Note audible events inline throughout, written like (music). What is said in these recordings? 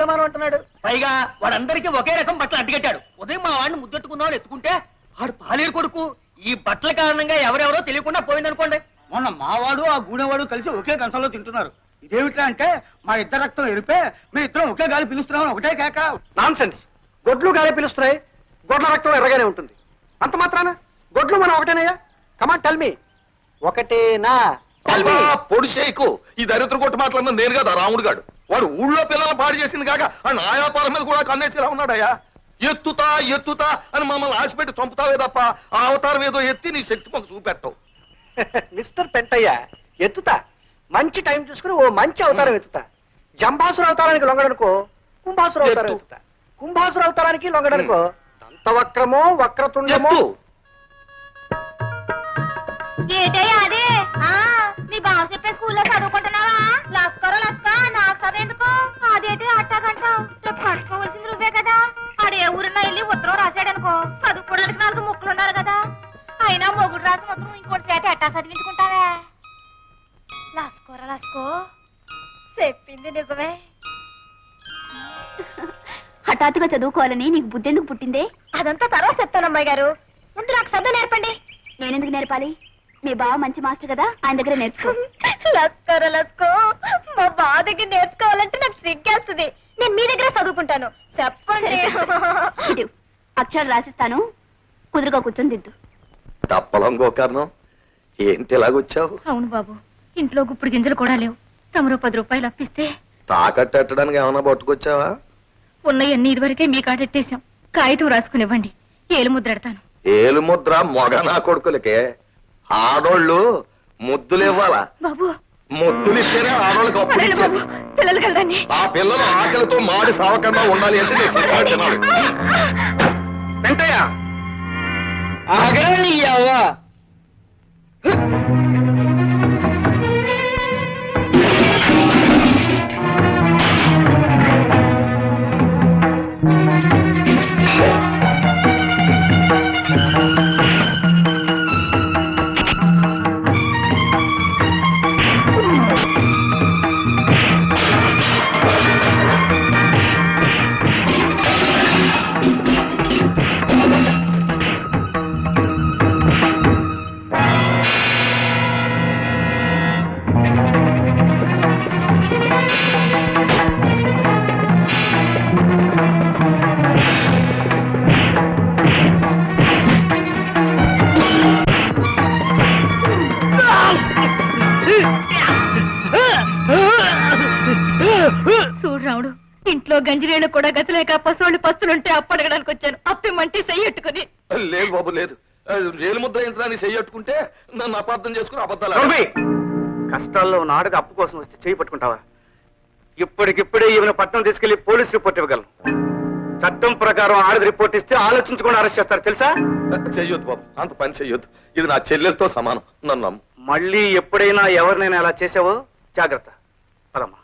సమానం అంటున్నాడు. పైగా వాడందరికీ ఒకే రకం బట్టలు అడ్డుకట్టాడు ఉదయం మా వాడిని ముద్దెట్టుకుందామని ఎత్తుకుంటే ఆడు పాలేరు కొడుకు. ఈ బట్టల కారణంగా ఎవరెవరో తెలియకుండా పోయిందనుకోండి. మొన్న మావాడు ఆ గూడెవాడు కలిసి ఒకే కంచంలో తింటున్నారు. ఇదేమిట్రా అంటే మా ఇద్దరు రక్తం ఎరిపే మీ ఇద్దరం ఒకే గాలి పిలుస్తున్నాం ఒకటే కేక. నాన్ సెన్స్ గొడ్లు గాలే పిలుస్తున్నాయి. గొడ్ల రక్తం ఎర్రగానే ఉంటుంది. అంత మాత్రాన? గొడ్లు మనం ఒకటేనయ్యా. కమాన్ టెల్ మీ ఒకటేనా? Tell me. పొడి చేయకు ఈ దరిద్ర కొట్టు మాట్లాడిన నేను కదా రాముడు గాడు. వాడు ఊళ్ళో పిల్లలు పాడు చేసింది కాక ఆ నాయాపాల మీద కూడా కన్నేసిరా ఉన్నాడయ్యా. ఎత్తుతా ఎత్తుతా అని మమ్మల్ని ఆశపెట్టి చంపుతావే తప్ప ఆ అవతారం ఏదో ఎత్తి నీ శక్తి మాకు చూపెట్టవు. (laughs) మిస్టర్ పెంటయ్య ఎత్తుతా. మంచి టైం చూసుకుని ఓ మంచి అవతారం ఎత్తుతా. జంబాసుర అవతారానికి లొంగడనుకో కుంభాసుర అవతారం ఎత్తు. ఎత్తుతా. కుంభాసుర అవతారానికి లొంగడనుకో వక్రతుండమో. ఏటయ్యా అదే? ఆ, మీ బావ చెప్పే స్కూల్లో చదువుకుంటున్నావా? లస్కరో లస్క చదివేందుకు అదేంటి అట్టాగంటావు రేపు కట్టుకోవాల్సింది నువ్వే కదా. ఆడే ఊరిన వెళ్ళి ఉత్తరం రాశాడనుకో. చదువుకోవడానికి నాలుగు ముక్కలు ఉండాలి కదా. అయినా మొగుడు రాసిన ఉత్తరం ఇంకోటి చేత ఎట్టా చదివించుకుంటావే? లస్కోరా లస్కో. చెప్పింది నిజమే. హఠాత్తుగా చదువుకోవాలని నీకు బుద్ధెందుకు పుట్టిందే? అదంతా తర్వాత చెప్తాను అమ్మాయి గారు. ముందు నాకు చదువు నేర్పండి. నేనెందుకు నేర్పాలి? మీ బావ మంచి మాస్టర్ కదా ఆయన దగ్గర నేర్చుకో. (laughs) లస్కర లస్కో. మా బాధకి నేర్చుకోవాలంటే నాకు సిగ్గేస్తుంది. నేను మీ దగ్గర చదువుకుంటాను. చెప్పండి. ఇటు అక్షరాలు రాసిస్తాను. కుదురుగా కూర్చొని దిద్దు తప్పలం గోకర్ణం ఏంటి ఇలాగొచ్చావు అవును బాబు ఇంట్లో గుప్పుడు గింజలు కూడా లేవు. తమరు పది రూపాయలు అప్పిస్తే తాకట్టడానికి ఏమైనా పట్టుకొచ్చావా? ఉన్నయన్ని ఇదివరకే మీ కాడెట్టేశాం కాగితం రాసుకునివ్వండి. ఏలు ముద్రెడతాను ఏలు ముద్ర మొగ నా కొడుకులకే. ఆడోళ్ళు ముద్దులు ఇవ్వాలా? బాబు పదండి బాబు ఇచ్చేది. పిల్లలు కలదండి. ఆ పిల్లలు ఆకలితో మాడి సావకుండా ఉండాలి అంటే నేను సినిమా తినాలి. పెంటయ్య ఇంట్లో గంజిరేళ్ళు కూడా గతిలేక పసోళ్ళు పస్తులుంటే అప్పడగడానికి వచ్చాను. అప్పిమంటే చెయ్యట్టుకుని లేదు బాబు లేదు. ఏలు ముద్ర వేయించడానికి చెయ్యట్టుకుంటే నన్ను అపార్థం చేసుకుని అబద్ధాలు! కష్టాల్లో ఉన్న ఆడది అప్పు కోసం వస్తే చేయి పట్టుకుంటావా? ఇప్పటికిప్పుడే ఈమెను పట్టణం తీసుకెళ్ళి పోలీస్ రిపోర్ట్ ఇవ్వగలను. చట్టం ప్రకారం ఆడది రిపోర్ట్ ఇస్తే ఆలోచించకుండా అరెస్ట్ చేస్తారు తెలుసా? చెయ్యొద్దు బాబు అంత పని చెయ్యొద్దు. ఇది నా చెల్లెలతో సమానం నన్ను మళ్ళీ ఎప్పుడైనా ఎవరినైనా అలా చేసావో? జాగ్రత్త. పదమ్మా.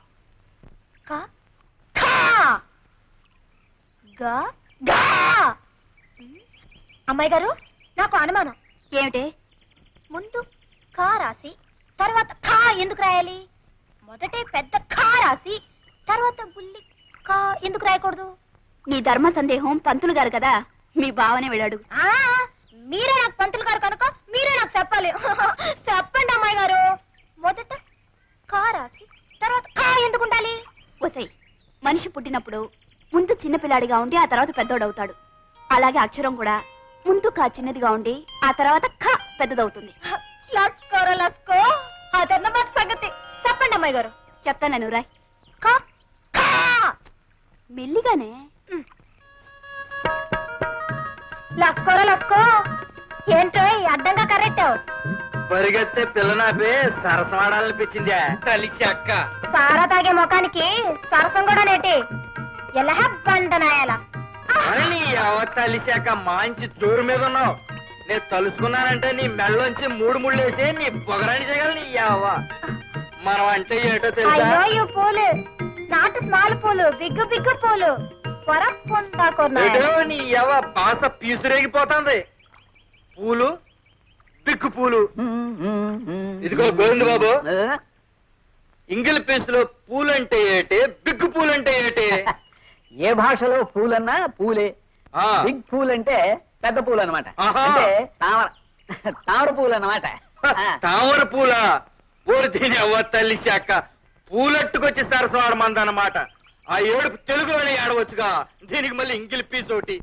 గా గా! అమ్మాయి గారు నాకు అనుమానం. ఏమిటి? ముందు ఖా రాసి తర్వాత ఖా ఎందుకు రాయాలి? మొదటే పెద్ద ఖా రాసి తర్వాత బుల్లి ఖా ఎందుకు రాయకూడదు? నీ ధర్మ సందేహం పంతులు గారు కదా మీ బావనే వెళ్ళాడు ఆ మీరే నాకు పంతులు గారు కనుక మీరే నాకు చెప్పాలి. (laughs) చెప్పండి అమ్మాయి గారు. మొదట ఖా రాసి తర్వాత ఖా ఎందుకు ఉండాలి? ఒసై మనిషి పుట్టినప్పుడు ముందు చిన్నపిల్లాడిగా ఉండి ఆ తర్వాత పెద్దోడవుతాడు. అలాగే అక్షరం కూడా ముందు కా చిన్నదిగా ఉండి ఆ తర్వాత ఖ పెద్దదవుతుంది. లస్కోర లస్కో. అదన్నమాట సంగతి. చెప్పండి అమ్మాయి గారు. చెప్తాను రాయ్ ఖా ఖా మెల్లిగానే. లస్కోర లస్కో ఏంటో అడ్డంగా కరెక్టావు పరిగెత్తే పిల్లనాపే సరసమాడాలనిపించిందా కలిసి అక్క సారా తాగే ముఖానికి సరసం కూడా నేటి. ఎలా బండనాయాల తలిశాక మంచి జోరు మీద ఉన్నావు. నేను తలుసుకున్నానంటే నీ మెళ్ళలోంచి మూడు ముళ్ళు వేసి నీ పొగరాని చేయగల నీ అవ్వ మనం అంటే ఏంటో తెలుసా? పూలు. నాటు స్మాల్ పూలు బిగ్గు బిగ్గు పూలు. నీ అవ్వ బాస పీసురేగిపోతుంది. పూలు పిక్కు పూలు. ఇదిగో గోవింద బాబు. ఇంగిల్ పీసులో పూలంటే ఏటి బిగ్గు పూలంటే ఏటి? ఏ భాషలో పూలన్నా పూలే. ఆ, బిగ్ పూల్ అంటే పెద్ద పూలు అనమాట. అంటే తామర తామర పూలు అన్నమాట. తామర పూల? ఊరు దీని అవ్వ తల్లి శాఖ. పూలట్టుకొచ్చి సరస్వాడమందన్నమాట ఆ ఏడుపు తెలుగులోనే ఏడవచ్చుగా దీనికి మళ్ళీ ఇంగిలి పీస్ ఒకటి.